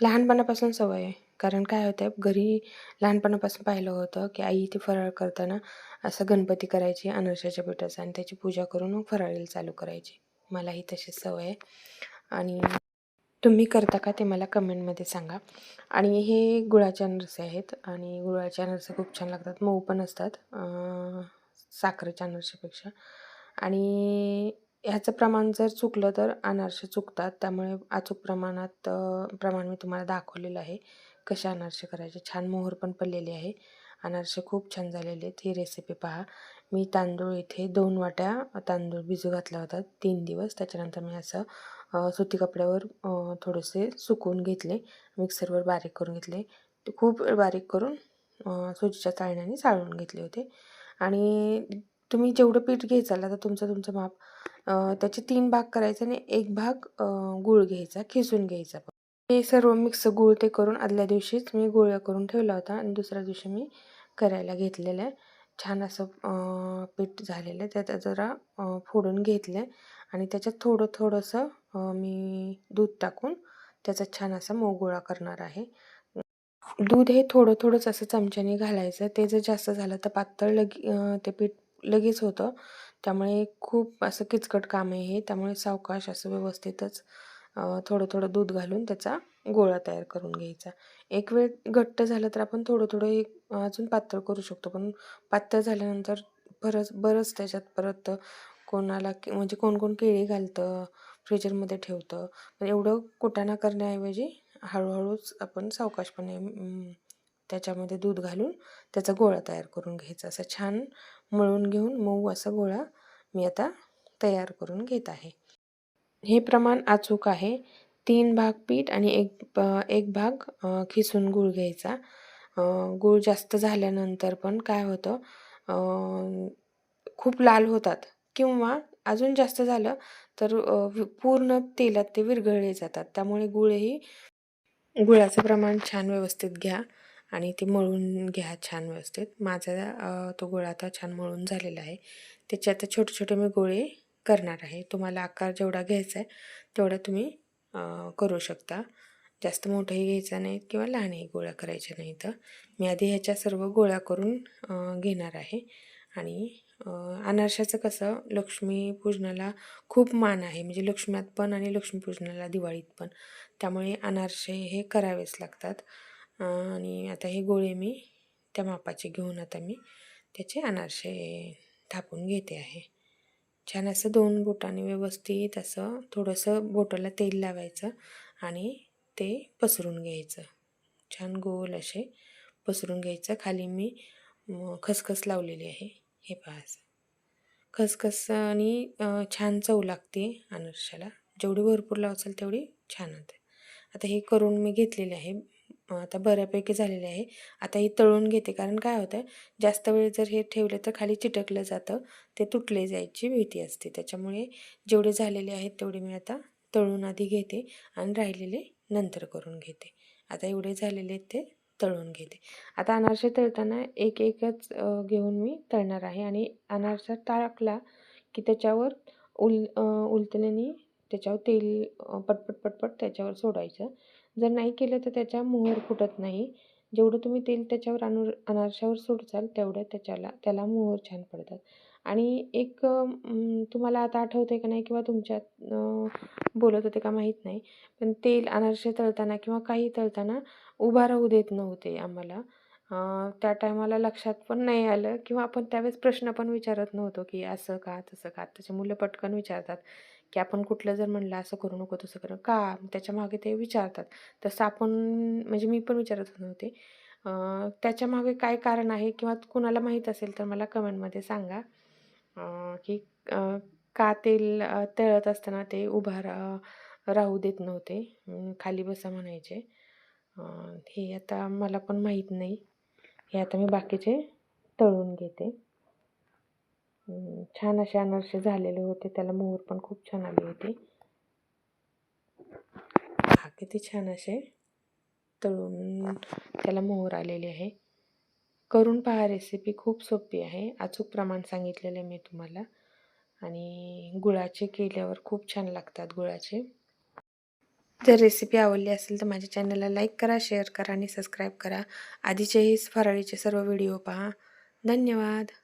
लहानपणापासून सवय आहे. कारण काय होतं घरी लहानपणापासून पाहिलं होतं की आई ती फराळ करताना असं गणपती करायची अनारशाच्या पिठाचा आणि त्याची पूजा करून मग फराळीला चालू करायची. मलाही तशीच सवय आहे. आणि तुम्ही करता का ते मला कमेंटमध्ये सांगा. आणि हे गुळाचे अनरसे आहेत आणि गुळाचे अनरसे खूप छान लागतात. मऊ पण असतात साखरेच्या अनरसेपेक्षा आणि ह्याचं प्रमाण जर चुकलं तर अनारसे चुकतात. त्यामुळे अचूक प्रमाणात प्रमाण मी तुम्हाला दाखवलेलं आहे. कसे अनारसे करायचे? छान मोहर पण पडलेली आहे. अनारसे खूप छान झालेले आहेत. ही रेसिपी पहा. मी तांदूळ इथे दोन वाट्या तांदूळ भिजू घातला होता तीन दिवस. त्याच्यानंतर मी असं सुती कपड्यावर थोडेसे सुकवून घेतले. मिक्सरवर बारीक करून घेतले. ते खूप बारीक करून सुजीच्या चाळण्याने चाळून घेतले होते. आणि तुम्ही जेवढं पीठ घ्यायचाल आता तुमचं तुमचं माप त्याचे तीन भाग करायचे आणि एक भाग गूळ घ्यायचा खिसून घ्यायचा. हे सर्व मिक्स गूळ ते करून आदल्या दिवशीच मी गोळा करून ठेवला होता आणि दुसऱ्या दिवशी मी करायला घेतलेलं आहे छान असं पीठ झालेलं आहे. त्यात जरा फोडून घेतलं आहे आणि त्याच्यात थोडं थोडंसं मी दूध टाकून त्याचा छान असा मऊ गोळा करणार आहे. दूध हे थोडं थोडंच असं चमच्याने घालायचं. ते जर जास्त झालं तर पातळ लगे ते पीठ लगेच होतं. त्यामुळे खूप असं किचकट काम आहे हे. त्यामुळे सावकाश असं व्यवस्थितच थोडं थोडं दूध घालून त्याचा गोळा तयार करून घ्यायचा. एक वेळ घट्ट झालं तर आपण थोडं थोडं एक अजून पातळ करू शकतो. पण पातळ झाल्यानंतर बरंच बरंच त्याच्यात परत कोणाला म्हणजे कोण कोण केळी घालतं फ्रीजरमध्ये ठेवतं. पण एवढं कुटाणा करण्याऐवजी हळूहळूच आपण सावकाशपणे त्याच्यामध्ये दूध घालून त्याचा गोळा तयार करून घ्यायचा. असा छान मळून घेऊन मऊ असा गोळा मी आता तयार करून घेत आहे. हे प्रमाण अचूक आहे. तीन भाग पीठ आणि एक एक भाग खिसून गूळ घ्यायचा. गूळ जास्त झाल्यानंतर पण काय होतं खूप लाल होतात किंवा अजून जास्त झालं तर पूर्ण तेलात ते विरघळले जातात. त्यामुळे गूळही गुळाचं प्रमाण छान व्यवस्थित घ्या. आणि ते मळून घ्या छान व्यवस्थित. माझा तो गोळा आता छान मळून झालेला आहे. त्याचे आता छोटे छोटे मी गोळे करणार आहे. तुम्हाला आकार जेवढा घ्यायचा आहे तेवढा तुम्ही करू शकता. जास्त मोठंही घ्यायचं नाही किंवा लहानही गोळ्या करायच्या नाही तर मी आधी ह्याच्या सर्व गोळ्या करून घेणार आहे. आणि अनारशाचं कसं लक्ष्मीपूजनाला खूप मान आहे. म्हणजे लक्ष्म्यात पण आणि लक्ष्मीपूजनाला दिवाळीत पण. त्यामुळे अनारसे हे करावेच लागतात. आणि आता हे गोळे मी त्या मापाचे घेऊन आता मी त्याचे अनारसे थापून घेते आहे. छान असं दोन बोटाने व्यवस्थित असं थोडंसं बोटाला तेल लावायचं आणि ते पसरून घ्यायचं. छान गोल असे पसरून घ्यायचं. खाली मी खसखस लावलेली आहे. हे पाहायचं खसखस आणि छान चव लागते अनारशाला. जेवढी भरपूर लावचाल तेवढी छान होते. आता हे करून मी घेतलेले आहे. आता बऱ्यापैकी झालेले आहे. आता हे तळून घेते. कारण काय होतं जास्त वेळ जर हे ठेवले तर खाली चिटकलं जातं. ते तुटले जायची भीती असते. त्याच्यामुळे जेवढे झालेले आहेत तेवढे मी आता तळून आधी घेते आणि राहिलेले नंतर करून घेते. आता एवढे झालेले आहेत ते तळून घेते. आता अनारसे तळताना एक एकच घेऊन मी तळणार आहे. आणि अनारसा टाकला की त्याच्यावर उल अ, उलतण्याने त्याच्यावर तेल पटपट पटपट त्याच्यावर सोडायचं. जर नाही केलं तर त्याच्या मोहर फुटत नाही. जेवढं तुम्ही तेल त्याच्यावर अनु अनारशावर सोडचाल तेवढं त्याच्याला त्याला मोहर छान पडतात. आणि एक तुम्हाला आता आठवते का नाही किंवा तुमच्यात बोलत होते का माहीत नाही पण तेल अनारसे तळताना किंवा काही तळताना उभा राहू देत नव्हते आम्हाला. त्या टायमाला लक्षात पण नाही आलं किंवा आपण त्यावेळेस प्रश्न पण विचारत नव्हतो की असं का तसं का. त्याचे मुलं पटकन विचारतात की आपण कुठलं जर म्हणलं असं करू नको तसं करू का? त्याच्यामागे ते विचारतात. तसं आपण म्हणजे मी पण विचारत नव्हते. त्याच्यामागे त्याच्यामागे काय कारण आहे किंवा कुणाला माहीत असेल तर मला कमेंटमध्ये सांगा. की का तेल तळत असताना ते उभा राहू देत नव्हते. खाली बसा म्हणायचे. हे आता मला पण माहीत नाही. हे आता मी बाकीचे तळून घेते. छान असे अनारसे झालेले होते. त्याला मोहर पण खूप छान आली होती. हा किती छान असे तळून त्याला मोहर आलेले आहे. करून पहा रेसिपी खूप सोपी आहे. अचूक प्रमाण सांगितलेलं आहे मी तुम्हाला. आणि गुळाचे केल्यावर खूप छान लागतात गुळाचे. जर रेसिपी आवडली असेल तर माझ्या चॅनलला लाईक करा शेअर करा आणि सबस्क्राईब करा. आधीचेही फराळीचे सर्व व्हिडिओ पहा. धन्यवाद.